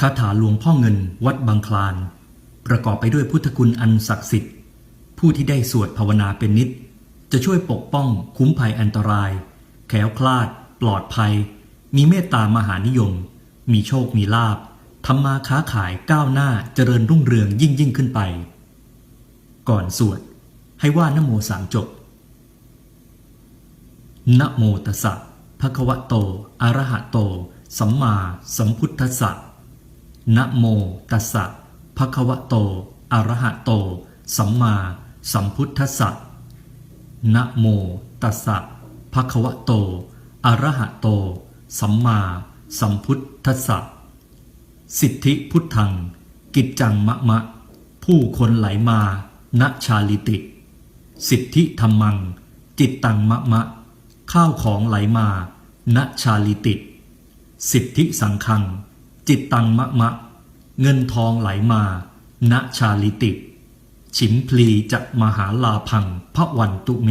คาถาหลวงพ่อเงินวัดบางคลาน ประกอบไปด้วยพุทธคุณอันศักดิ์สิทธิ์ ผู้ที่ได้สวดภาวนาเป็นนิด จะช่วยปกป้องคุ้มภัยอันตราย แขล้วคลาด ปลอดภัย มีเมตตามหานิยม มีโชคมีลาบทำมาค้าขายก้าวหน้าเจริญรุ่งเรืองยิ่งยิ่งขึ้นไป ก่อนสวด ให้ว่านโมสามจบนะโมตัสสะภะคะวะโต อะระหะโต สัมมาสัมพุทธัสสะ นะโมตัสสะภะคะวะโต อะระหะโต สัมมาสัมพุทธัสสะนะโมตัสสะภะคะวะโต อะระหะโต สัมมาสัมพุทธัสสะสิทธิพุทธัง กิจจังมะมะ ผู้คนไหลมาณชาลิติ สิทธิธรรมัง จิตตังมะมะ ข้าวของไหลมาณชาลิติ สิทธิสังคัง จิตตังมะมะ เงินทองไหลมา ณชาลิติ ฉิมพลีจะมหาลาพังพระวันตุเม